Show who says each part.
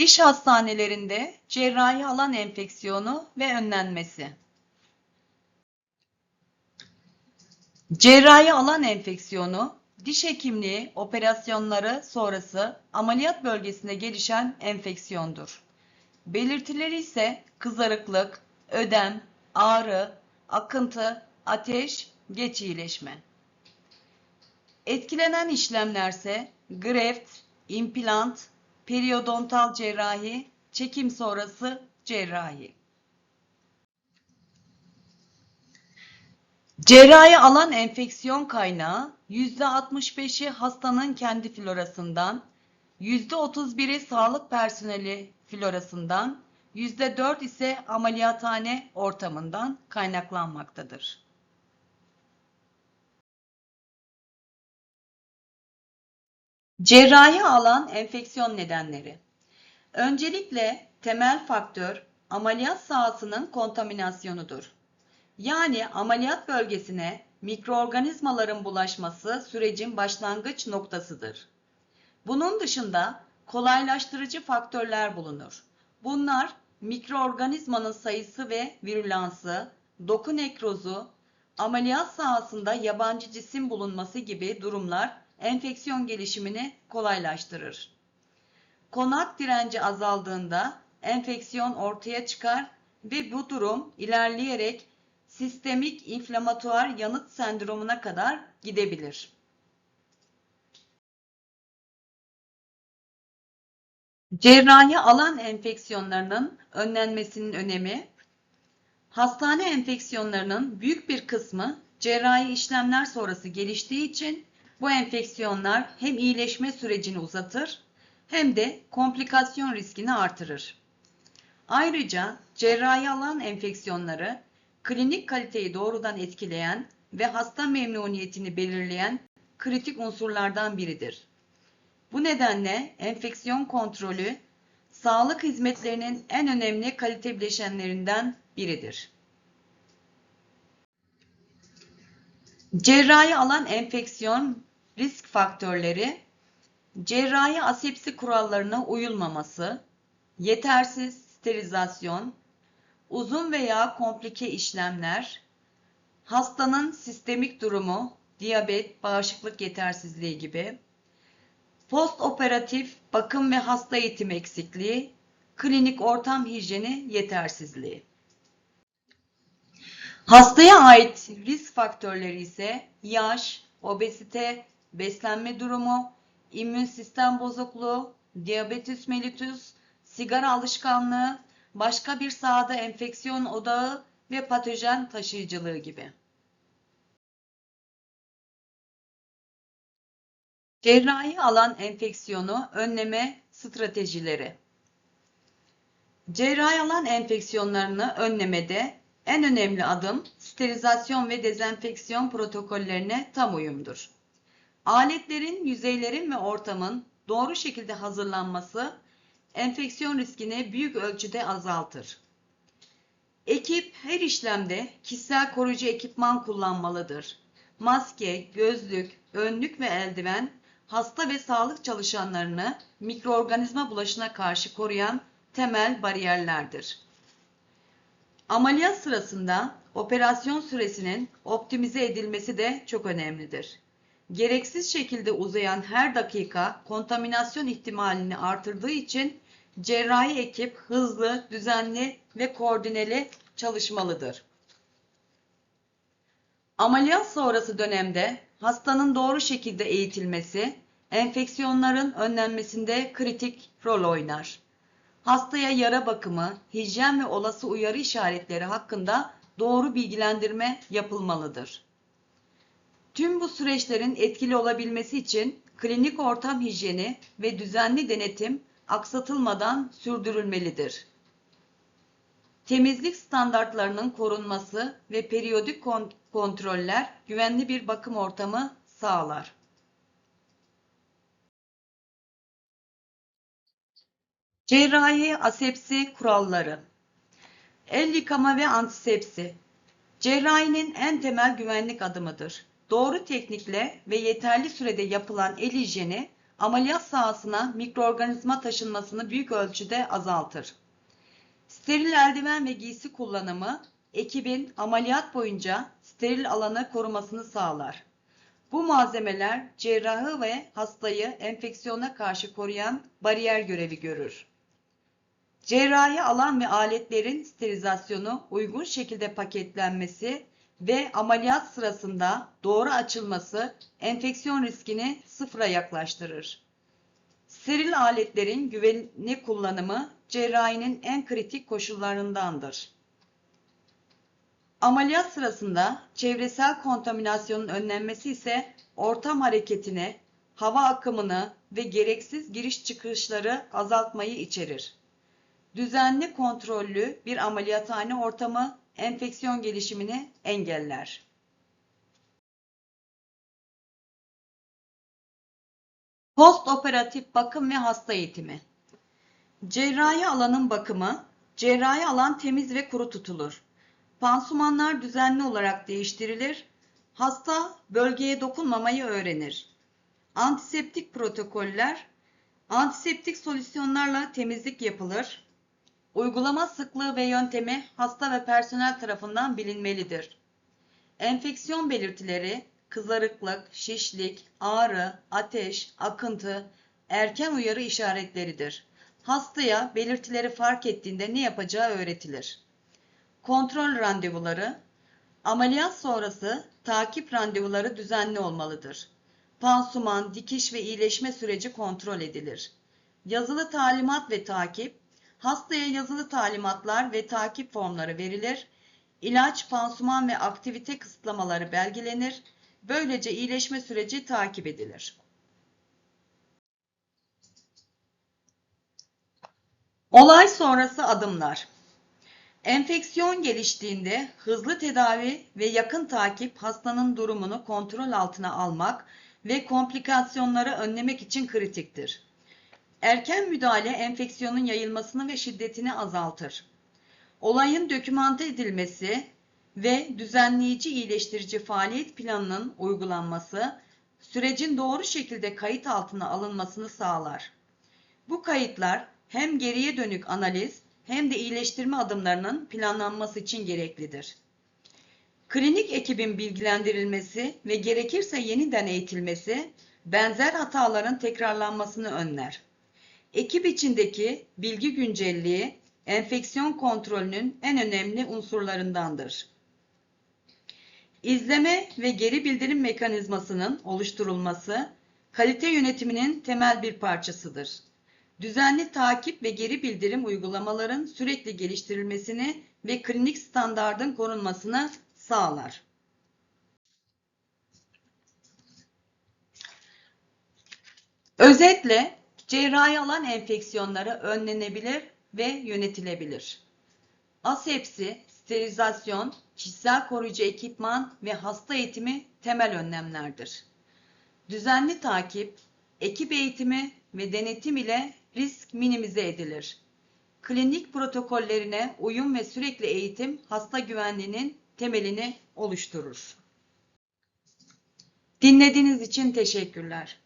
Speaker 1: Diş hastanelerinde cerrahi alan enfeksiyonu ve önlenmesi. Cerrahi alan enfeksiyonu, diş hekimliği operasyonları sonrası ameliyat bölgesinde gelişen enfeksiyondur. Belirtileri ise kızarıklık, ödem, ağrı, akıntı, ateş, geç iyileşme. Etkilenen işlemlerse greft, implant, periodontal cerrahi, çekim sonrası cerrahi. Cerrahi alan enfeksiyon kaynağı %65'i hastanın kendi florasından, %31'i sağlık personeli florasından, %4 ise ameliyathane ortamından kaynaklanmaktadır. Cerrahi alan enfeksiyon nedenleri. Öncelikle temel faktör ameliyat sahasının kontaminasyonudur. Yani ameliyat bölgesine mikroorganizmaların bulaşması sürecin başlangıç noktasıdır. Bunun dışında kolaylaştırıcı faktörler bulunur. Bunlar mikroorganizmanın sayısı ve virülansı, doku nekrozu, ameliyat sahasında yabancı cisim bulunması gibi durumlar enfeksiyon gelişimini kolaylaştırır. Konak direnci azaldığında enfeksiyon ortaya çıkar ve bu durum ilerleyerek sistemik inflamatuar yanıt sendromuna kadar gidebilir. Cerrahi alan enfeksiyonlarının önlenmesinin önemi Hastane enfeksiyonlarının büyük bir kısmı cerrahi işlemler sonrası geliştiği için bu enfeksiyonlar hem iyileşme sürecini uzatır hem de komplikasyon riskini artırır. Ayrıca cerrahi alan enfeksiyonları klinik kaliteyi doğrudan etkileyen ve hasta memnuniyetini belirleyen kritik unsurlardan biridir. Bu nedenle enfeksiyon kontrolü sağlık hizmetlerinin en önemli kalite bileşenlerinden biridir. Cerrahi alan enfeksiyon risk faktörleri cerrahi asepsi kurallarına uyulmaması, yetersiz sterilizasyon, uzun veya komplike işlemler, hastanın sistemik durumu, diyabet, bağışıklık yetersizliği gibi, postoperatif bakım ve hasta eğitim eksikliği, klinik ortam hijyeni yetersizliği. Hastaya ait risk faktörleri ise yaş, obezite, beslenme durumu, immün sistem bozukluğu, diabetes mellitus, sigara alışkanlığı, başka bir sahada enfeksiyon odağı ve patojen taşıyıcılığı gibi. Cerrahi alan enfeksiyonu önleme stratejileri. Cerrahi alan enfeksiyonlarını önlemede en önemli adım sterilizasyon ve dezenfeksiyon protokollerine tam uyumdur. Aletlerin, yüzeylerin ve ortamın doğru şekilde hazırlanması enfeksiyon riskini büyük ölçüde azaltır. Ekip her işlemde kişisel koruyucu ekipman kullanmalıdır. Maske, gözlük, önlük ve eldiven hasta ve sağlık çalışanlarını mikroorganizma bulaşına karşı koruyan temel bariyerlerdir. Ameliyat sırasında operasyon süresinin optimize edilmesi de çok önemlidir. Gereksiz şekilde uzayan her dakika kontaminasyon ihtimalini artırdığı için cerrahi ekip hızlı, düzenli ve koordineli çalışmalıdır. Ameliyat sonrası dönemde hastanın doğru şekilde eğitilmesi, enfeksiyonların önlenmesinde kritik rol oynar. Hastaya yara bakımı, hijyen ve olası uyarı işaretleri hakkında doğru bilgilendirme yapılmalıdır. Tüm bu süreçlerin etkili olabilmesi için klinik ortam hijyeni ve düzenli denetim aksatılmadan sürdürülmelidir. Temizlik standartlarının korunması ve periyodik kontroller güvenli bir bakım ortamı sağlar. Cerrahi asepsi kuralları El yıkama ve antisepsi cerrahinin en temel güvenlik adımıdır. Doğru teknikle ve yeterli sürede yapılan el hijyeni ameliyat sahasına mikroorganizma taşınmasını büyük ölçüde azaltır. Steril eldiven ve giysi kullanımı ekibin ameliyat boyunca steril alanı korumasını sağlar. Bu malzemeler cerrahı ve hastayı enfeksiyona karşı koruyan bariyer görevi görür. Cerrahi alan ve aletlerin sterilizasyonu uygun şekilde paketlenmesi ve ameliyat sırasında doğru açılması enfeksiyon riskini sıfıra yaklaştırır. Steril aletlerin güvenli kullanımı cerrahinin en kritik koşullarındandır. Ameliyat sırasında çevresel kontaminasyonun önlenmesi ise ortam hareketini, hava akımını ve gereksiz giriş çıkışları azaltmayı içerir. Düzenli kontrollü bir ameliyathane ortamı enfeksiyon gelişimini engeller. Postoperatif bakım ve hasta eğitimi. Cerrahi alanın bakımı, cerrahi alan temiz ve kuru tutulur. Pansumanlar düzenli olarak değiştirilir. Hasta bölgeye dokunmamayı öğrenir. Antiseptik protokoller, antiseptik solüsyonlarla temizlik yapılır. Uygulama sıklığı ve yöntemi hasta ve personel tarafından bilinmelidir. Enfeksiyon belirtileri, kızarıklık, şişlik, ağrı, ateş, akıntı, erken uyarı işaretleridir. Hastaya belirtileri fark ettiğinde ne yapacağı öğretilir. Kontrol randevuları, ameliyat sonrası takip randevuları düzenli olmalıdır. Pansuman, dikiş ve iyileşme süreci kontrol edilir. Yazılı talimat ve takip, hastaya yazılı talimatlar ve takip formları verilir. İlaç, pansuman ve aktivite kısıtlamaları belgelenir. Böylece iyileşme süreci takip edilir. Olay sonrası adımlar. Enfeksiyon geliştiğinde hızlı tedavi ve yakın takip hastanın durumunu kontrol altına almak ve komplikasyonları önlemek için kritiktir. Erken müdahale enfeksiyonun yayılmasını ve şiddetini azaltır. Olayın dokümante edilmesi ve düzenleyici iyileştirici faaliyet planının uygulanması sürecin doğru şekilde kayıt altına alınmasını sağlar. Bu kayıtlar hem geriye dönük analiz hem de iyileştirme adımlarının planlanması için gereklidir. Klinik ekibin bilgilendirilmesi ve gerekirse yeniden eğitilmesi benzer hataların tekrarlanmasını önler. Ekip içindeki bilgi güncelliği enfeksiyon kontrolünün en önemli unsurlarındandır. İzleme ve geri bildirim mekanizmasının oluşturulması kalite yönetiminin temel bir parçasıdır. Düzenli takip ve geri bildirim uygulamaların sürekli geliştirilmesini ve klinik standardın korunmasını sağlar. Özetle cerrahi alan enfeksiyonları önlenebilir ve yönetilebilir. Asepsi, sterilizasyon, kişisel koruyucu ekipman ve hasta eğitimi temel önlemlerdir. Düzenli takip, ekip eğitimi ve denetim ile risk minimize edilir. Klinik protokollerine uyum ve sürekli eğitim hasta güvenliğinin temelini oluşturur. Dinlediğiniz için teşekkürler.